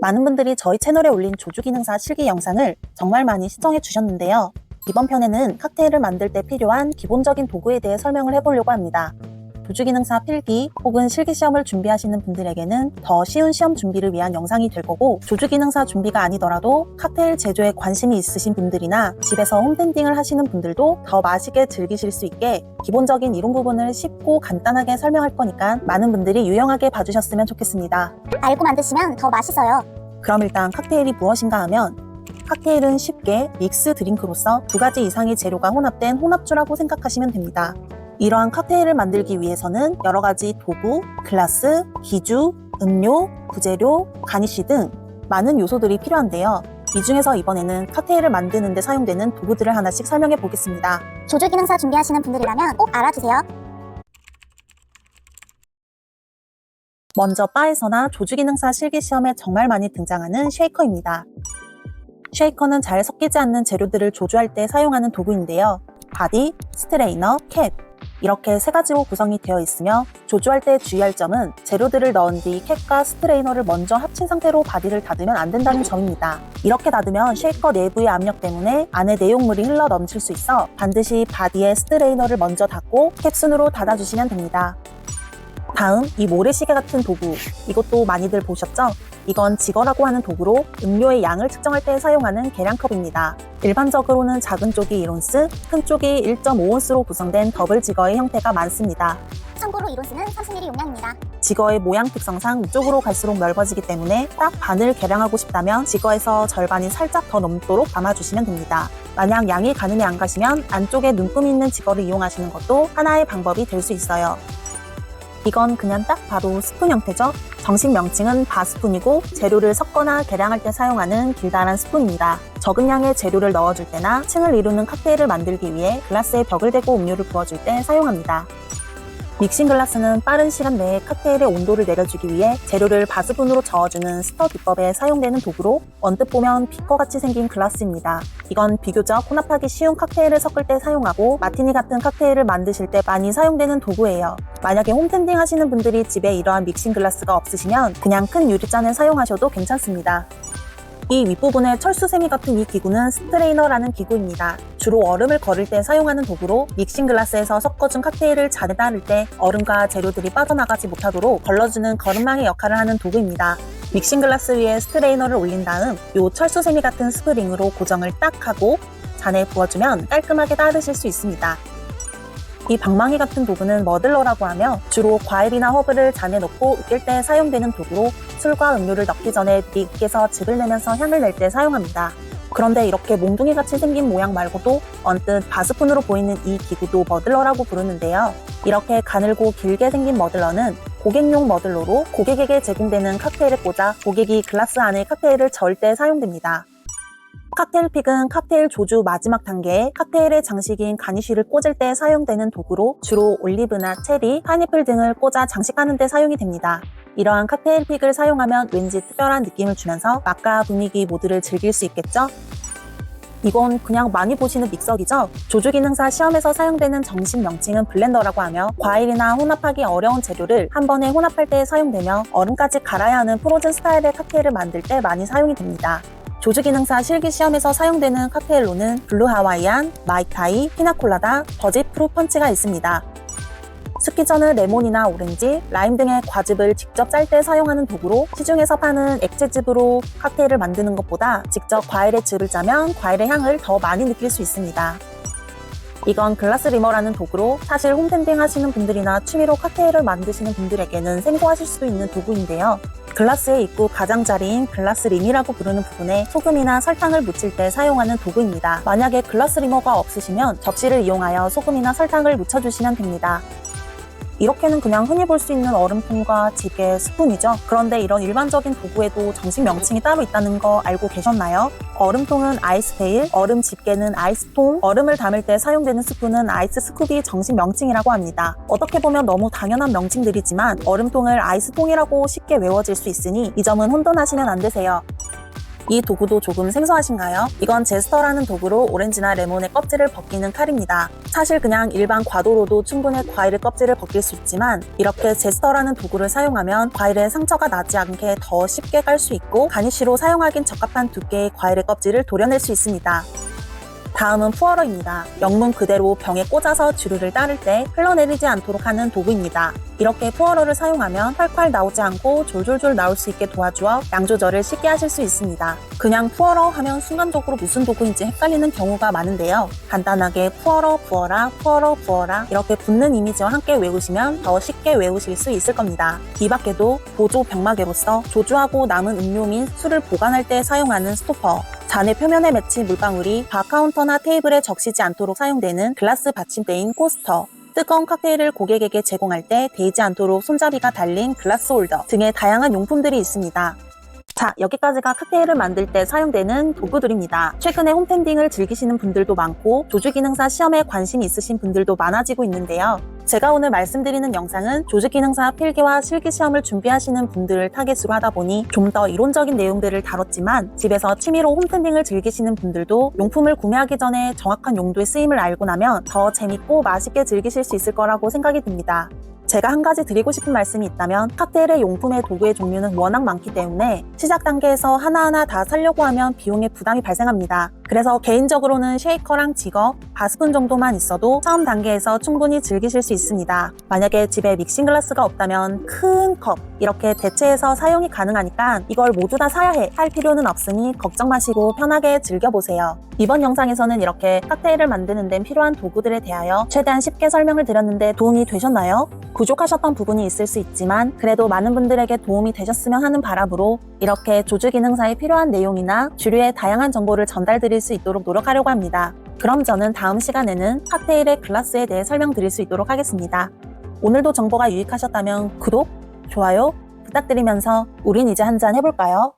많은 분들이 저희 채널에 올린 조주 기능사 실기 영상을 정말 많이 시청해 주셨는데요. 이번 편에는 칵테일을 만들 때 필요한 기본적인 도구에 대해 설명을 해보려고 합니다. 조주기능사 필기 혹은 실기 시험을 준비하시는 분들에게는 더 쉬운 시험 준비를 위한 영상이 될 거고 조주기능사 준비가 아니더라도 칵테일 제조에 관심이 있으신 분들이나 집에서 홈텐딩을 하시는 분들도 더 맛있게 즐기실 수 있게 기본적인 이론 부분을 쉽고 간단하게 설명할 거니까 많은 분들이 유용하게 봐주셨으면 좋겠습니다. 알고 만드시면 더 맛있어요. 그럼 일단 칵테일이 무엇인가 하면 칵테일은 쉽게 믹스 드링크로서 두 가지 이상의 재료가 혼합된 혼합주라고 생각하시면 됩니다. 이러한 칵테일을 만들기 위해서는 여러 가지 도구, 글라스, 기주, 음료, 부재료, 가니쉬 등 많은 요소들이 필요한데요. 이 중에서 이번에는 칵테일을 만드는 데 사용되는 도구들을 하나씩 설명해 보겠습니다. 조조 기능사 준비하시는 분들이라면 꼭 알아두세요. 먼저 바에서나 조주 기능사 실기 시험에 정말 많이 등장하는 쉐이커입니다. 쉐이커는 잘 섞이지 않는 재료들을 조주할 때 사용하는 도구인데요. 바디, 스트레이너, 캡 이렇게 세 가지로 구성이 되어 있으며 조주할 때 주의할 점은 재료들을 넣은 뒤 캡과 스트레이너를 먼저 합친 상태로 바디를 닫으면 안 된다는 점입니다. 이렇게 닫으면 쉐이커 내부의 압력 때문에 안에 내용물이 흘러 넘칠 수 있어 반드시 바디에 스트레이너를 먼저 닫고 캡순으로 닫아주시면 됩니다. 다음 이 모래시계 같은 도구 이것도 많이들 보셨죠? 이건 지거라고 하는 도구로 음료의 양을 측정할 때 사용하는 계량컵입니다. 일반적으로는 작은 쪽이 1온스, 큰 쪽이 1.5온스로 구성된 더블 지거의 형태가 많습니다. 참고로 이론수는 30ml 용량입니다. 지거의 모양 특성상 위쪽으로 갈수록 넓어지기 때문에 딱 반을 계량하고 싶다면 지거에서 절반이 살짝 더 넘도록 담아주시면 됩니다. 만약 양이 가늠이 안 가시면 안쪽에 눈금이 있는 지거를 이용하시는 것도 하나의 방법이 될 수 있어요. 이건 그냥 딱 봐도 스푼 형태죠? 정식 명칭은 바스푼이고 재료를 섞거나 계량할 때 사용하는 길다란 스푼입니다. 적은 양의 재료를 넣어줄 때나 층을 이루는 칵테일을 만들기 위해 글라스에 벽을 대고 음료를 부어줄 때 사용합니다. 믹싱 글라스는 빠른 시간 내에 칵테일의 온도를 내려주기 위해 재료를 바스푼으로 저어주는 스터 비법에 사용되는 도구로 언뜻 보면 비커같이 생긴 글라스입니다. 이건 비교적 혼합하기 쉬운 칵테일을 섞을 때 사용하고 마티니 같은 칵테일을 만드실 때 많이 사용되는 도구예요. 만약에 홈텐딩 하시는 분들이 집에 이러한 믹싱 글라스가 없으시면 그냥 큰 유리잔을 사용하셔도 괜찮습니다. 이 윗부분에 철수세미 같은 이 기구는 스트레이너라는 기구입니다. 주로 얼음을 거릴 때 사용하는 도구로 믹싱 글라스에서 섞어준 칵테일을 잔에 따를 때 얼음과 재료들이 빠져나가지 못하도록 걸러주는 거름망의 역할을 하는 도구입니다. 믹싱 글라스 위에 스트레이너를 올린 다음 이 철수세미 같은 스프링으로 고정을 딱 하고 잔에 부어주면 깔끔하게 따르실 수 있습니다. 이 방망이 같은 도구는 머들러라고 하며 주로 과일이나 허브를 잔에 넣고 으깰 때 사용되는 도구로 술과 음료를 넣기 전에 으깨서 즙을 내면서 향을 낼 때 사용합니다. 그런데 이렇게 몽둥이 같이 생긴 모양 말고도 언뜻 바스푼으로 보이는 이 기구도 머들러라고 부르는데요. 이렇게 가늘고 길게 생긴 머들러는 고객용 머들러로 고객에게 제공되는 칵테일에 꽂아 고객이 글라스 안에 칵테일을 저을 때 사용됩니다. 칵테일 픽은 칵테일 조주 마지막 단계에 칵테일의 장식인 가니쉬를 꽂을 때 사용되는 도구로 주로 올리브나 체리, 파인애플 등을 꽂아 장식하는 데 사용이 됩니다. 이러한 칵테일 픽을 사용하면 왠지 특별한 느낌을 주면서 맛과 분위기 모두를 즐길 수 있겠죠? 이건 그냥 많이 보시는 믹서기죠? 조주 기능사 시험에서 사용되는 정식 명칭은 블렌더라고 하며 과일이나 혼합하기 어려운 재료를 한 번에 혼합할 때 사용되며 얼음까지 갈아야 하는 프로즌 스타일의 칵테일을 만들 때 많이 사용이 됩니다. 조주 기능사 실기 시험에서 사용되는 칵테일로는 블루 하와이안, 마이타이, 피나콜라다, 버짓 프루 펀치가 있습니다. 스키 전은 레몬이나 오렌지, 라임 등의 과즙을 직접 짤 때 사용하는 도구로 시중에서 파는 액체즙으로 칵테일을 만드는 것보다 직접 과일의 즙을 짜면 과일의 향을 더 많이 느낄 수 있습니다. 이건 글라스 리머라는 도구로 사실 홈텐딩 하시는 분들이나 취미로 칵테일을 만드시는 분들에게는 생소하실 수도 있는 도구인데요. 글라스의 입구 가장자리인 글라스 림이라고 부르는 부분에 소금이나 설탕을 묻힐 때 사용하는 도구입니다. 만약에 글라스 리머가 없으시면 접시를 이용하여 소금이나 설탕을 묻혀주시면 됩니다. 이렇게는 그냥 흔히 볼 수 있는 얼음통과 지게, 스푼이죠. 그런데 이런 일반적인 도구에도 정식 명칭이 따로 있다는 거 알고 계셨나요? 얼음통은 아이스페일, 얼음 집게는 아이스통, 얼음을 담을 때 사용되는 스푼은 아이스 스쿱이 정식 명칭이라고 합니다. 어떻게 보면 너무 당연한 명칭들이지만 얼음통을 아이스통이라고 쉽게 외워질 수 있으니 이 점은 혼돈하시면 안 되세요. 이 도구도 조금 생소하신가요? 이건 제스터라는 도구로 오렌지나 레몬의 껍질을 벗기는 칼입니다. 사실 그냥 일반 과도로도 충분히 과일의 껍질을 벗길 수 있지만 이렇게 제스터라는 도구를 사용하면 과일에 상처가 나지 않게 더 쉽게 깔 수 있고 가니쉬로 사용하긴 적합한 두께의 과일의 껍질을 도려낼 수 있습니다. 다음은 푸어러입니다. 영문 그대로 병에 꽂아서 주류를 따를 때 흘러내리지 않도록 하는 도구입니다. 이렇게 푸어러를 사용하면 콸콸 나오지 않고 졸졸졸 나올 수 있게 도와주어 양 조절을 쉽게 하실 수 있습니다. 그냥 푸어러 하면 순간적으로 무슨 도구인지 헷갈리는 경우가 많은데요. 간단하게 푸어러 부어라 푸어러 부어라 이렇게 붙는 이미지와 함께 외우시면 더 쉽게 외우실 수 있을 겁니다. 이 밖에도 보조 병마개로서 조주하고 남은 음료 및 술을 보관할 때 사용하는 스토퍼 잔의 표면에 맺힌 물방울이 바 카운터나 테이블에 적시지 않도록 사용되는 글라스 받침대인 코스터, 뜨거운 칵테일을 고객에게 제공할 때 데이지 않도록 손잡이가 달린 글라스 홀더 등의 다양한 용품들이 있습니다. 자, 여기까지가 칵테일을 만들 때 사용되는 도구들입니다. 최근에 홈텐딩을 즐기시는 분들도 많고 조주기능사 시험에 관심이 있으신 분들도 많아지고 있는데요. 제가 오늘 말씀드리는 영상은 조직기능사 필기와 실기 시험을 준비하시는 분들을 타겟으로 하다 보니 좀 더 이론적인 내용들을 다뤘지만 집에서 취미로 홈텐딩을 즐기시는 분들도 용품을 구매하기 전에 정확한 용도의 쓰임을 알고 나면 더 재밌고 맛있게 즐기실 수 있을 거라고 생각이 듭니다. 제가 한 가지 드리고 싶은 말씀이 있다면 칵테일의 용품의 도구의 종류는 워낙 많기 때문에 시작 단계에서 하나하나 다 사려고 하면 비용에 부담이 발생합니다. 그래서 개인적으로는 쉐이커랑 지거, 바스푼 정도만 있어도 처음 단계에서 충분히 즐기실 수 있습니다. 만약에 집에 믹싱 글라스가 없다면 큰 컵 이렇게 대체해서 사용이 가능하니까 이걸 모두 다 사야 해 할 필요는 없으니 걱정 마시고 편하게 즐겨보세요. 이번 영상에서는 이렇게 칵테일을 만드는 데 필요한 도구들에 대하여 최대한 쉽게 설명을 드렸는데 도움이 되셨나요? 부족하셨던 부분이 있을 수 있지만 그래도 많은 분들에게 도움이 되셨으면 하는 바람으로 이렇게 조주 기능사에 필요한 내용이나 주류의 다양한 정보를 전달드릴 수 있도록 노력하려고 합니다. 그럼 저는 다음 시간에는 칵테일의 글라스에 대해 설명드릴 수 있도록 하겠습니다. 오늘도 정보가 유익하셨다면 구독, 좋아요 부탁드리면서 우린 이제 한 잔 해볼까요?